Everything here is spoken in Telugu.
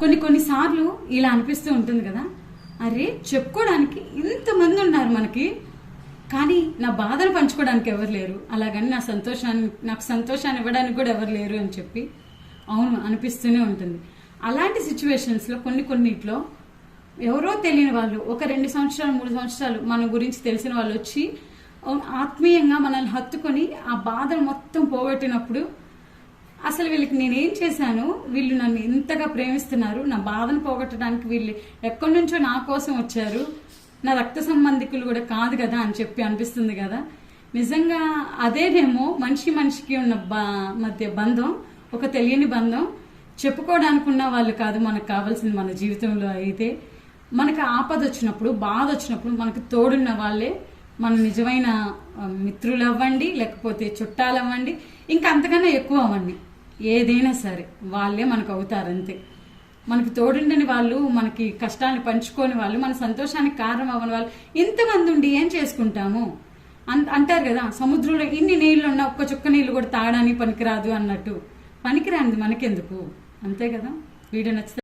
కొన్ని కొన్నిసార్లు ఇలా అనిపిస్తూ ఉంటుంది కదా. అరే చెప్పుకోవడానికి ఇంతమంది ఉన్నారు మనకి. కానీ నా బాధను పంచుకోవడానికి ఎవరు లేరు. అలాగని నా సంతోషాన్ని నాకు సంతోషాన్ని ఇవ్వడానికి కూడా ఎవరు లేరు అని చెప్పి అవును అనిపిస్తూనే ఉంటుంది. అలాంటి సిచ్యువేషన్స్లో కొన్ని కొన్నిట్లో ఎవరో తెలియని వాళ్ళు ఒక రెండు సంవత్సరాలు మూడు సంవత్సరాలు మన గురించి తెలిసిన వాళ్ళు వచ్చి ఆత్మీయంగా మనల్ని హత్తుకొని ఆ బాధను మొత్తం పోగొట్టినప్పుడు అసలు వీళ్ళకి నేనేం చేశాను? వీళ్ళు నన్ను ఇంతగా ప్రేమిస్తున్నారు. నా బాధను పోగొట్టడానికి వీళ్ళు ఎక్కడి నుంచో నా కోసం వచ్చారు. నా రక్త సంబంధికులు కూడా కాదు కదా అని చెప్పి అనిపిస్తుంది కదా. నిజంగా అదేనేమో మనిషి మనిషికి ఉన్న బా- మధ్య బంధం ఒక తెలియని బంధం. చెప్పుకోవడానికి ఉన్న వాళ్ళు కాదు మనకు కావాల్సింది మన జీవితంలో అయితే. మనకు ఆపద వచ్చినప్పుడు బాధ వచ్చినప్పుడు మనకు తోడున్న వాళ్ళే మన నిజమైన మిత్రులు అవ్వండి లేకపోతే చుట్టాలు అవ్వండి ఇంకా అంతకన్నా ఎక్కువ అవ్వండి. ఏదైనా సరే వాళ్ళే మనకు అవుతారు అంతే. మనకి తోడుండని వాళ్ళు మనకి కష్టాన్ని పంచుకోని వాళ్ళు మన సంతోషానికి కారణం అవ్వని వాళ్ళు ఇంతమంది ఉండి ఏం చేసుకుంటాము? అంత అంటారు కదా సముద్రంలో ఇన్ని నీళ్ళు ఉన్నా ఒక్క చుక్క నీళ్ళు కూడా తాగడానికి పనికిరాదు అన్నట్టు. పనికిరానిది మనకెందుకు? అంతే కదా? వీడియో నచ్చితే